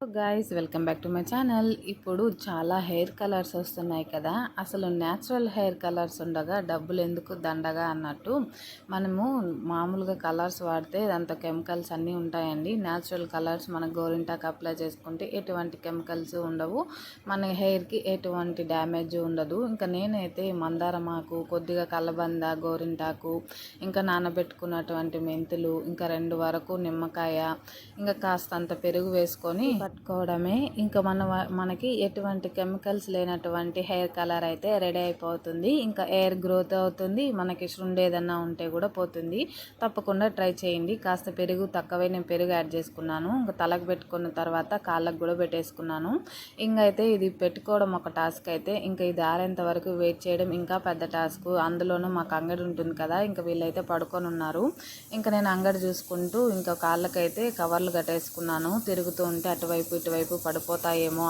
Guys welcome back to my channel ఇప్పుడు చాలా hair colours వస్తున్నాయి కదా. అసలు న్యాచురల్ హెయిర్ కలర్స్ ఉండగా డబ్బులు ఎందుకు దండగా అన్నట్టు మనము మామూలుగా కలర్స్ వాడితే దాంతో కెమికల్స్ అన్నీ ఉంటాయండి. న్యాచురల్ కలర్స్ మన గోరింటాకు అప్లై చేసుకుంటే ఎటువంటి కెమికల్స్ ఉండవు. మన హెయిర్కి ఎటువంటి డ్యామేజ్ ఉండదు. ఇంకా నేనైతే మందారమాకు కొద్దిగా కలబంద గోరింటాకు ఇంకా నానబెట్టుకున్నటువంటి మెంతులు ఇంకా రెండు వరకు నిమ్మకాయ ఇంకా కాస్తంత పెరుగు వేసుకొని పట్టుకోవడమే ఇంకా మన మనకి ఎటువంటి కెమికల్స్ లేనటువంటి హెయిర్ కలర్ అయితే రెడీ అయిపోతుంది. ఇంకా హెయిర్ గ్రోత్ అవుతుంది. మనకి శృండి ఏదన్నా ఉంటే కూడా పోతుంది. తప్పకుండా ట్రై చేయండి. కాస్త పెరుగు తక్కువే నేను పెరుగు యాడ్ చేసుకున్నాను. ఇంకా తలకు పెట్టుకున్న తర్వాత కాళ్ళకు కూడా పెట్టేసుకున్నాను. ఇంకైతే ఇది పెట్టుకోవడం ఒక టాస్క్ అయితే. ఇంకా ఇది ఆరేంత వరకు వెయిట్ చేయడం ఇంకా పెద్ద టాస్క్. అందులోనూ మాకు అంగడి ఉంటుంది కదా. ఇంకా వీళ్ళైతే పడుకొని ఉన్నారు. ఇంకా నేను అంగడి చూసుకుంటూ ఇంకా కాళ్ళకైతే కవర్లు కట్టేసుకున్నాను. తిరుగుతూ ఉంటే అటువైపు ఇటువైపు పడిపోతాయేమో